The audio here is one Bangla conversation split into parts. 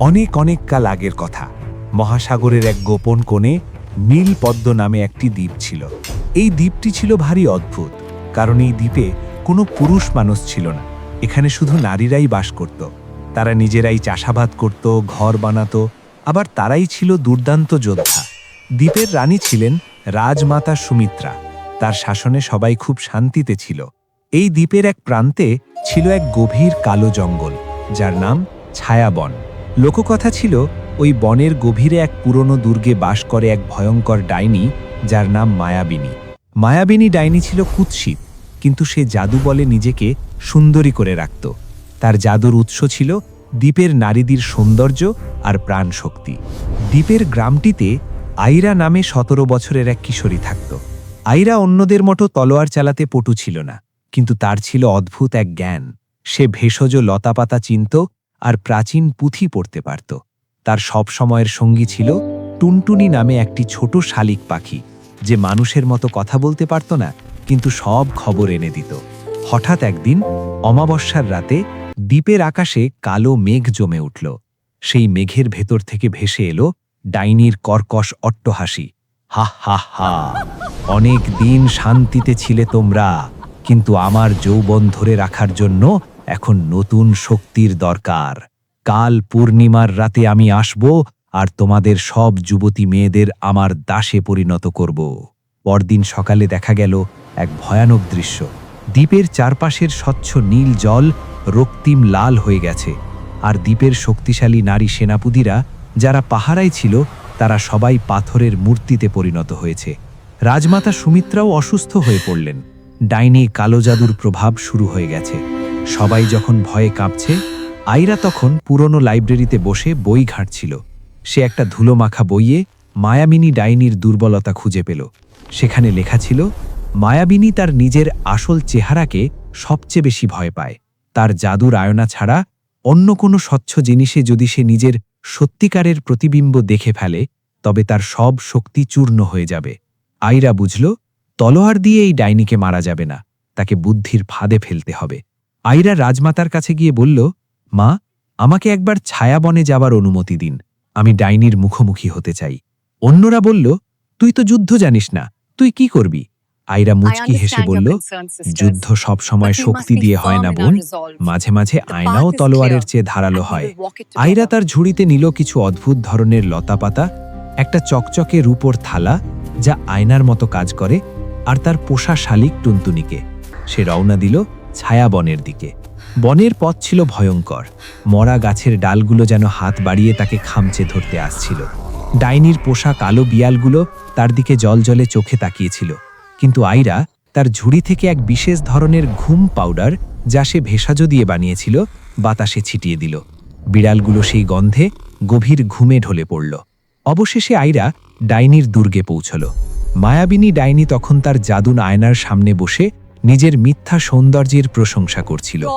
অনেক অনেক কাল আগের কথা। মহাসাগরের এক গোপন কোণে নীল পদ্ম নামে একটি দ্বীপ ছিল। এই দ্বীপটি ছিল ভারী অদ্ভুত, কারণ এই দ্বীপে কোনো পুরুষ মানুষ ছিল না। এখানে শুধু নারীরাই বাস করত। তারা নিজেরাই চাষাবাদ করত, ঘর বানাত, আবার তারাই ছিল দুর্দান্ত যোদ্ধা। দ্বীপের রানী ছিলেন রাজমাতা সুমিত্রা। তার শাসনে সবাই খুব শান্তিতে ছিল। এই দ্বীপের এক প্রান্তে ছিল এক গভীর কালো জঙ্গল, যার নাম ছায়াবন। লোককথা ছিল ওই বনের গভীরে এক পুরনো দুর্গে বাস করে এক ভয়ঙ্কর ডাইনি যার নাম মায়াবিনী। মায়াবিনী ডাইনি ছিল কুৎসিত, কিন্তু সে জাদু বলে নিজেকে সুন্দরী করে রাখত। তার জাদুর উৎস ছিল দ্বীপের নারীদের সৌন্দর্য আর প্রাণ শক্তি দ্বীপের গ্রামটিতে আইরা নামে সতেরো বছরের এক কিশোরী থাকত। আইরা অন্যদের মতো তলোয়ার চালাতে পটু ছিল না, কিন্তু তার ছিল অদ্ভুত এক জ্ঞান। সে ভেষজ লতাপাতা চিনত আর প্রাচীন পুঁথি পড়তে পারত। তার সব সময়ের সঙ্গী ছিল টুনটুনি নামে একটি ছোট শালিক পাখি, যে মানুষের মতো কথা বলতে পারত না, কিন্তু সব খবর এনে দিত। হঠাৎ একদিন অমাবস্যার রাতে দ্বীপের আকাশে কালো মেঘ জমে উঠল। সেই মেঘের ভেতর থেকে ভেসে এলো ডাইনির কর্কশ অট্টহাসি। হা হা হা। অনেক দিন শান্তিতে ছিলে তোমরা, কিন্তু আমার যৌবন ধরে রাখার জন্য এখন নতুন শক্তির দরকার। কাল পূর্ণিমার রাতে আমি আসব আর তোমাদের সব যুবতী মেয়েদের আমার দাসে পরিণত করব। পরদিন সকালে দেখা গেল এক ভয়ানক দৃশ্য। দ্বীপের চারপাশের স্বচ্ছ নীল জল রক্তিম লাল হয়ে গেছে। আর দ্বীপের শক্তিশালী নারী সেনাপতিরা যারা পাহারায় ছিল, তারা সবাই পাথরের মূর্তিতে পরিণত হয়েছে। রাজমাতা সুমিত্রাও অসুস্থ হয়ে পড়লেন। ডাইনি কালো জাদুর প্রভাব শুরু হয়ে গেছে। সবাই যখন ভয়ে কাঁপছে, আইরা তখন পুরনো লাইব্রেরিতে বসে বই ঘাঁটছিল। সে একটা ধুলোমাখা বইয়ে মায়াবিনী ডাইনির দুর্বলতা খুঁজে পেল। সেখানে লেখা ছিল মায়াবিনী তার নিজের আসল চেহারাকে সবচেয়ে বেশি ভয় পায়। তার জাদুর আয়না ছাড়া অন্য কোনো স্বচ্ছ জিনিসে যদি সে নিজের সত্যিকারের প্রতিবিম্ব দেখে ফেলে, তবে তার সব শক্তি চূর্ণ হয়ে যাবে। আইরা বুঝল, তলোয়ার দিয়ে এই ডাইনিকে মারা যাবে না। তাকে বুদ্ধির ফাঁদে ফেলতে হবে। আইরা রাজমাতার কাছে গিয়ে বলল মা আমাকে একবার ছায়াবনে যাবার অনুমতি দিন। আমি ডাইনির মুখোমুখি হতে চাই। অন্যরা বলল তুই তো যুদ্ধ জানিস না তুই কি করবি? আইরা মুচকি হেসে বলল যুদ্ধ সব সময় শক্তি দিয়ে হয় না বোন। মাঝে মাঝে আয়নাও তলোয়ারের চেয়ে ধারালো হয়। আইরা তার ঝুড়িতে নিল কিছু অদ্ভুত ধরনের লতাপাতা একটা চকচকে রূপোর থালা যা আয়নার মতো কাজ করে আর তার পোষা শালিক টুনটুনিকে। সে রওনা দিল ছায়া বনের দিকে। বনের পথ ছিল ভয়ঙ্কর। মরা গাছের ডালগুলো যেন হাত বাড়িয়ে তাকে খামচে ধরতে আসছিল। ডাইনির পোষা কালো বিয়ালগুলো তার দিকে জলজলে চোখে তাকিয়েছিল। কিন্তু আইরা তার ঝুড়ি থেকে এক বিশেষ ধরনের ঘুম পাউডার, যা সে ভেষজ দিয়ে বানিয়েছিল, বাতাসে ছিটিয়ে দিল। বিড়ালগুলো সেই গন্ধে গভীর ঘুমে ঢলে পড়ল। অবশেষে আইরা ডাইনির দুর্গে পৌঁছল। মায়াবিনী ডাইনি তখন তার জাদুন আয়নার সামনে বসে নিজের মিথ্যা সৌন্দর্যের প্রশংসা করছিল।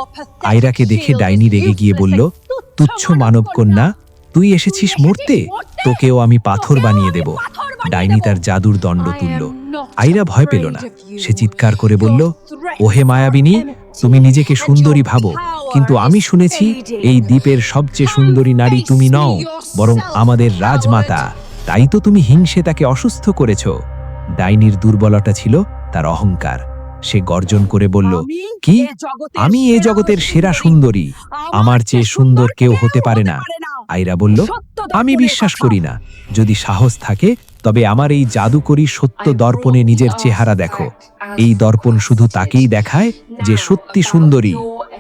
আইরাকে দেখে ডাইনি রেগে গিয়ে বলল, তুচ্ছ মানব কন্যা তুই এসেছিস মরতে? তোকেও আমি পাথর বানিয়ে দেব। ডাইনি তার জাদুর দণ্ড তুলল। আইরা ভয় পেল না। সে চিৎকার করে বলল, ওহে মায়াবিনী, তুমি নিজেকে সুন্দরী ভাবো, কিন্তু আমি শুনেছি এই দ্বীপের সবচেয়ে সুন্দরী নারী তুমি নও, বরং আমাদের রাজমাতা। তাই তো তুমি হিংসে তাকে অসুস্থ করেছ। ডাইনির দুর্বলতা ছিল তার অহংকার। সে গর্জন করে বলল কি? আমি এ জগতের সেরা সুন্দরী। আমার চেয়ে সুন্দর কেউ হতে পারে না। আইরা বলল আমি বিশ্বাস করি না। যদি সাহস থাকে তবে আমার এই জাদুকরি সত্য দর্পণে নিজের চেহারা দেখো। এই দর্পণ শুধু তাকেই দেখায় যে সত্যি সুন্দরী।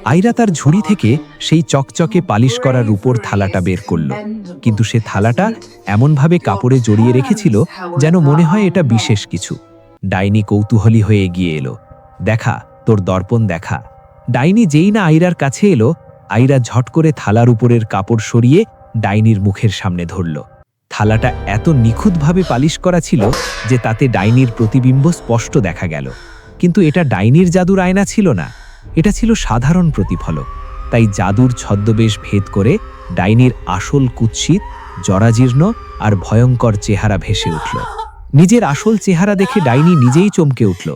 আইরা তার ঝুড়ি থেকে সেই চকচকে পালিশ করার উপর থালাটা বের করল। কিন্তু সে থালাটা এমনভাবে কাপড়ে জড়িয়ে রেখেছিল যেন মনে হয় এটা বিশেষ কিছু। ডাইনি কৌতূহলী হয়ে এগিয়ে এলো। দেখা, তোর দর্পণ দেখা। ডাইনি যেই না আইরার কাছে এলো, আইরা ঝট করে থালার উপরের কাপড় সরিয়ে ডাইনির মুখের সামনে ধরল। থালাটা এত নিখুঁতভাবে পালিশ করা ছিল যে তাতে ডাইনির প্রতিবিম্ব স্পষ্ট দেখা গেল। কিন্তু এটা ডাইনির জাদুর আয়না ছিল না। এটা ছিল সাধারণ প্রতিফলক। তাই জাদুর ছদ্মবেশ ভেদ করে ডাইনির আসল কুৎসিত, জরাজীর্ণ আর ভয়ঙ্কর চেহারা ভেসে উঠল। নিজের আসল চেহারা দেখে ডাইনি নিজেই চমকে উঠল।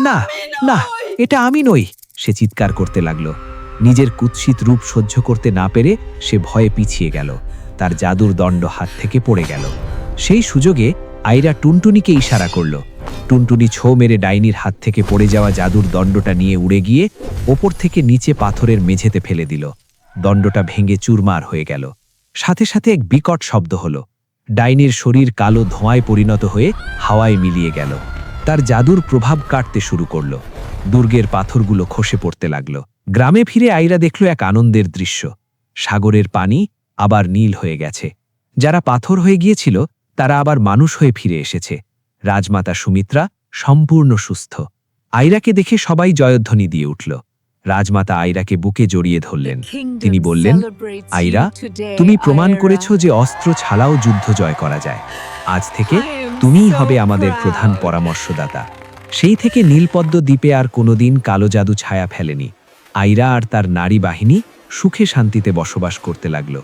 না না এটা আমি নই সে চিৎকার করতে লাগল। নিজের কুৎসিত রূপ সহ্য করতে না পেরে সে ভয়ে পিছিয়ে গেল। তার জাদুর দণ্ড হাত থেকে পড়ে গেল। সেই সুযোগে আইরা টুনটুনিকে ইশারা করল। টুনটুনি ছো মেরে ডাইনির হাত থেকে পড়ে যাওয়া জাদুর দণ্ডটা নিয়ে উড়ে গিয়ে ওপর থেকে নিচে পাথরের মেঝেতে ফেলে দিল। দণ্ডটা ভেঙে চুরমার হয়ে গেল। সাথে সাথে এক বিকট শব্দ হলো। ডাইনির শরীর কালো ধোঁয়ায় পরিণত হয়ে হাওয়ায় মিলিয়ে গেল। তার জাদুর প্রভাব কাটতে শুরু করল। দুর্গের পাথরগুলো খসে পড়তে লাগল। গ্রামে ফিরে আইরা দেখল এক আনন্দের দৃশ্য। সাগরের পানি আবার নীল হয়ে গেছে। যারা পাথর হয়ে গিয়েছিল, তারা আবার মানুষ হয়ে ফিরে এসেছে। রাজমাতা সুমিত্রা সম্পূর্ণ সুস্থ। আইরাকে দেখে সবাই জয়ধ্বনি দিয়ে উঠল। রাজমাতা আইরাকে বুকে জড়িয়ে ধরলেন। তিনি বললেন আইরা তুমি প্রমাণ করেছ যে অস্ত্র ছাড়াও যুদ্ধ জয় করা যায়। আজ থেকে তুমিই হবে আমাদের প্রধান পরামর্শদাতা। সেই থেকে নীলপদ্ম দ্বীপে আর কোনোদিন কালো জাদু ছায়া ফেলেনি। আইরা আর তার নারী বাহিনী সুখে শান্তিতে বসবাস করতে লাগল।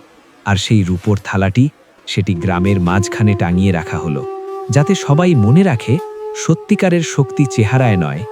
আর সেই রূপোর থালাটি সেটি গ্রামের মাঝখানে টাঙিয়ে রাখা হলো যাতে সবাই মনে রাখে সত্যিকারের শক্তি চেহারায় নয়